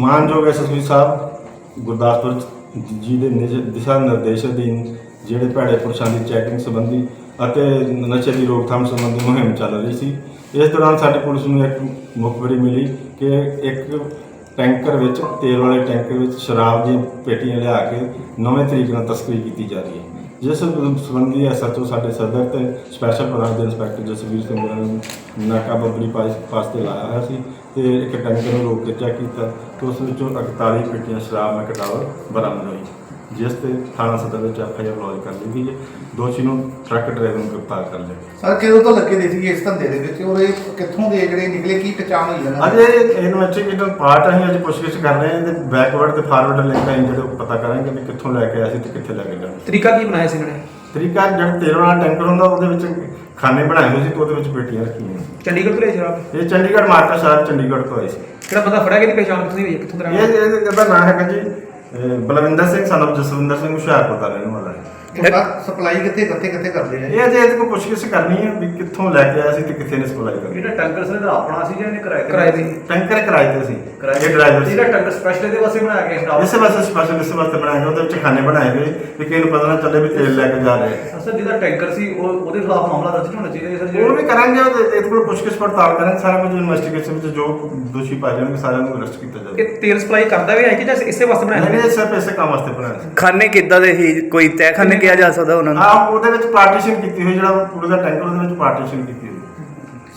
ਮਾਨਯੋਗ ਐਸਐਸਪੀ ਸਾਹਿਬ, ਗੁਰਦਾਸਪੁਰ ਜੀ ਦੇ ਨਿਜ- ਦਿਸ਼ਾ ਨਿਰਦੇਸ਼ ਅਧੀਨ ਜਿਹੜੇ ਭੈੜੇ ਪੁਰਸ਼ਾਂ ਦੀ ਚੈਕਿੰਗ ਸੰਬੰਧੀ ਅਤੇ ਨਸ਼ੇ ਦੀ ਰੋਕਥਾਮ ਸੰਬੰਧੀ ਮੁਹਿੰਮ ਚੱਲ ਰਹੀ ਸੀ। ਇਸ ਦੌਰਾਨ ਸਾਡੀ ਪੁਲਿਸ ਨੂੰ ਇੱਕ ਮੁਖਬਰੀ ਮਿਲੀ ਕਿ ਇੱਕ ਟੈਂਕਰ ਵਿੱਚ, ਤੇਲ ਵਾਲੇ ਟੈਂਕਰ ਵਿੱਚ ਸ਼ਰਾਬ ਦੀਆਂ ਪੇਟੀਆਂ ਲਿਆ ਕੇ ਨਵੇਂ ਤਰੀਕੇ ਨਾਲ ਤਸਕਰੀ ਕੀਤੀ ਜਾ ਰਹੀ ਹੈ। ਜਿਸ ਸੰਬੰਧੀ ਐਸਐਚਓ ਸਾਡੇ ਸਦਰ ਤੇ ਸਪੈਸ਼ਲ ਬ੍ਰਾਂਚ ਦੇ ਇੰਸਪੈਕਟਰ ਜਸਵੀਰ ਸਿੰਘ ਹੋਰਾਂ ਨੇ ਨਾਕਾਬੰਦੀ ਪਾਸ ਪਾਸ ਤੇ ਲਾਇਆ ਹੋਇਆ ਸੀ ਤੇ ਇੱਕ ਟੈਂਕਰ ਨੂੰ ਰੋਕ ਕੇ ਚੈੱਕ ਕੀਤਾ ਤੇ ਉਸ ਵਿੱਚੋਂ 41 ਪੇਟੀਆਂ ਸ਼ਰਾਬ ਮੈਂ ਕਟਾਵਰ ਬਰਾਮਦ ਹੋਈ। ਜਿਸ ਤੇ ਥਾਣਾ ਸਦਰ ਵਿੱਚ ਐਫਆਈਆਰ ਲੌਜ ਕਰ ਲਈ ਗਈ ਹੈ। ਦੋਸ਼ੀ ਨੂੰ ਟਰੱਕ ਡਰਾਈਵਰ ਨੂੰ ਗ੍ਰਿਫਤਾਰ ਕਰ ਲਿਆ। ਸਰ ਕਿਦੋਂ ਤੋਂ ਲੱਗੇ ਦੇ ਸੀ ਇਸ ਧੰਦੇ ਦੇ ਵਿੱਚ? ਔਰ ਇਹ ਕਿੱਥੋਂ ਦੇ ਜਿਹੜੇ ਨਿਕਲੇ ਕੀ ਪਛਾਣ ਹੋਈ ਇਹਨਾਂ? ਅਜੇ ਇਨਵੈਸਟੀਗੇਟਰ ਪਾਰਟ ਅਸੀਂ ਅੱਜ ਪੁੱਛਗਿੱਛ ਕਰ ਰਹੇ ਹਾਂ ਤੇ ਬੈਕਵਰਡ ਤੇ ਫਾਰਵਰਡ ਲਿੰਕ ਅਸੀਂ ਜਿਹੜੇ ਪਤਾ ਕਰਾਂਗੇ ਵੀ ਕਿੱਥੋਂ ਲੈ ਕੇ ਆਏ ਸੀ ਤੇ ਕਿੱਥੇ ਲੈ ਕੇ ਜਾਣਾ ਤਰੀਕਾ ਕੀ ਬਣਾਇਆ ਸੀ ਇਹਨਾਂ ਨੇ? ਤਰੀਕਾ ਜਿਹੜਾ ਤੇਲ ਵਾਲਾ ਟੈਂਕਰ ਹੁੰਦਾ ਉਹਦੇ ਵਿੱਚ ਖਾਨੇ ਬਣਾਏ ਹੋਏ ਸੀ ਤੇ ਉਹਦੇ ਵਿੱਚ ਪੇਟੀਆਂ ਰੱਖੀਆਂ ਸੀ ਚੰਡੀਗੜ੍ਹ ਤੋਂ ਲਿਆ ਸ਼ਰਾਬ? ਇਹ ਚੰਡੀਗੜ੍ਹ ਮਾਰਕਾ ਸ਼ਹਿਰ ਚੰਡੀਗੜ੍ਹ ਤੋਂ ਆਏ ਸੀ। ਕਿਹੜਾ ਬੰਦਾ ਫੜਿਆ ਕਿਹਦੀ ਪਛਾਣ ਕਿੱਥੋਂ ਦੀ ਹੋਈ ਹੈ? ਕਿੱਥੋਂ ਦਾ ਰਹਿਣ ਇਹ ਵਾਲਾ? ਇਹ- ਇਹਦਾ ਨਾਮ ਹੈਗਾ ਜੀ ਬਲਵਿੰਦਰ ਸਿੰਘ ਸਾਨੂੰ ਜਸਵਿੰਦਰ ਸਿੰਘ ਹੁਸ਼ਿਆਰਪੁਰ ਦਾ ਰਹਿਣ ਵਾਲਾ ਹੈ। ਸਰ ਸਪਲਾਈ ਕਿੱਥੇ ਕਿੱਥੇ ਕਿੱਥੇ ਕਰਦੇ ਆ ਇਹ ਅਜੇ ਇਹਦੇ ਕੋਲ ਪੁੱਛਗਿੱਛ ਕਰਨੀ ਹੈ ਵੀ ਕਿੱਥੋਂ ਲੈ ਕੇ ਆਇਆ ਸੀ ਤੇ ਕਿੱਥੇ ਨੇ ਸਪਲਾਈ ਕਰਨੀ ਜਿਹੜਾ ਟੰਕਰ ਸੀ ਇਹਦਾ ਆਪਣਾ ਸੀ ਜਾਂ ਇਹਨੇ ਕਿਰਾਏ ਤੇ ਕਿਰਾਏ ਤੇ। ਟੈਂਕਰ ਕਿਰਾਏ ਤੇ ਸੀ। ਕਿਰਾਏ ਇਹ ਡਰਾਈਵਰ ਸੀ। ਜਿਹੜਾ ਟੰਕਰ ਸਪੈਸ਼ਲ ਇਹਦੇ ਵਾਸਤੇ ਬਣਾਇਆ ਗਿਆ ਸਟਾਫ ਇਸੇ ਵਾਸਤੇ ਸਪੈਸ਼ਲ ਇਸੇ ਵਾਸਤੇ ਬਣਾਏ ਗਏ ਉਹਦੇ ਵਿੱਚ ਖਾਨੇ ਬਣਾਏ ਗਏ। ਵੀ ਕਿਸੇ ਨੂੰ ਪਤਾ ਨਾ ਚੱਲੇ ਵੀ ਤੇਲ ਲੈ ਕੇ ਜਾ ਰਹੇ। ਸਰ ਜਿਹਦਾ ਟੈਂਕਰ ਸੀ ਉਹ ਉਹਦੇ ਖਿਲਾਫ ਮਾਮਲਾ ਦਰਜ ਹੋਣਾ ਚਾਹੀਦਾ ਸਰ ਉਹ ਵੀ ਕਰਾਂਗੇ ਇਹਦੇ ਕੋਲ ਪੁੱਛਗਿੱਛ ਪੜਤਾਲ ਕਰਾਂਗੇ। ਸਾਰਾ ਕੁਝ ਇਨਵੈਸਟੀਗੇਸ਼ਨ ਵਿੱਚ ਜੋ ਦੋਸ਼ੀ ਪਾਏ ਜਾਣਗੇ ਸਾਰਿਆਂ ਨੂੰ ਅਰੈਸਟ ਕੀਤਾ ਜਾਵੇ ਇਹ ਤੇਲ ਸਪਲਾਈ ਕਰਦਾ ਵੀ ਹੈ ਕਿ ਜਾਂ ਇਸੇ ਵਾਸਤੇ ਬਣਾਇਆ ਨਹੀਂ ਇਹ ਸਿਰਫ ਇਸੇ ਕੰਮ ਵਾਸਤੇ ਬਣਾਇਆ ਖਾਨੇ ਕਿੱਦਾਂ ਦੇ ਸੀ? ਕੋਈ ਤਹਿਖਾਨੇ ਕਿਹਾ ਜਾ ਸਕਦਾ ਉਹਨਾਂ ਨੂੰ। ਆਹ ਉਹਦੇ ਵਿੱਚ ਪਾਰਟੀਸ਼ਨ ਕੀਤੀ ਹੋਈ ਜਿਹੜਾ ਪੂਰੇ ਦਾ ਟੈਂਕਰ ਉਹਦੇ ਵਿੱਚ ਪਾਰਟੀਸ਼ਨ ਕੀਤੀ ਹੋਈ।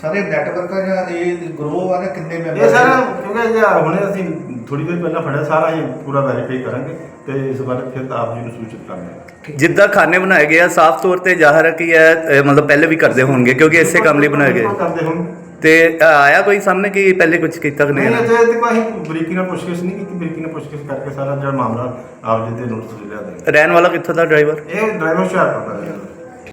ਸਾਰੇ ਨੈਟਵਰਕ ਆ ਜਾਂ ਇਹ ਗਰੋਹ ਆ ਜਾਂ ਕਿੰਨੇ ਮੈਂਬਰ ਇਹ ਸਾਰਾ ਕਿਉਂਕਿ ਇਹ ਹੁਣੇ ਅਸੀਂ ਥੋੜੀ ਦੇਰ ਪਹਿਲਾਂ ਫੜਿਆ ਸਾਰਾ ਹੀ ਪੂਰਾ ਵੈਰੀਫਾਈ ਕਰਾਂਗੇ ਤੇ ਇਸ ਬਾਰੇ ਫਿਰ ਆਪ ਜੀ ਨੂੰ ਸੂਚਿਤ ਕਰਾਂਗੇ ਜਿੱਦਾਂ ਖਾਨੇ ਬਣਾਏ ਗਏ ਆ ਸਾਫ਼ ਤੌਰ ਤੇ ਜ਼ਾਹਰ ਹੈ ਕਿ ਇਹ ਇਹ ਮਤਲਬ ਪਹਿਲੇ ਵੀ ਕਰਦੇ ਹੋਣਗੇ ਕਿਉਂਕਿ ਇਸੇ ਕੰਮ ਲਈ ਬਣਾਏ ਗਏ। ਕਰਦੇ ਹੁਣ ਤੇ ਆਇਆ ਕੋਈ ਸਾਹਮਣੇ ਕਿ ਪਹਿਲੇ ਕੁਝ ਕੀਤਾ ਕਿ ਨਹੀਂ? ਅਜੇ ਤੇ ਕੋਈ ਬਰੀਕੀ ਨਾਲ ਪੁੱਛਗਿੱਛ ਨਹੀਂ ਕੀਤੀ ਬਰੀਕੀ ਨਾਲ ਪੁੱਛਗਿੱਛ ਕਰਕੇ ਸਾਰਾ ਜਿਹੜਾ ਮਾਮਲਾ ਆਪ ਜੀ ਦੇ ਨੋਟਿਸ ਲਿਆ ਦੇ ਰਹਿਣ ਵਾਲਾ ਕਿੱਥੋਂ ਦਾ ਡਰਾਈਵਰ ਇਹ ਡਰਾਈਵਰ ਹੁਸ਼ਿਆਰਪੁਰ ਦਾ ਹੈ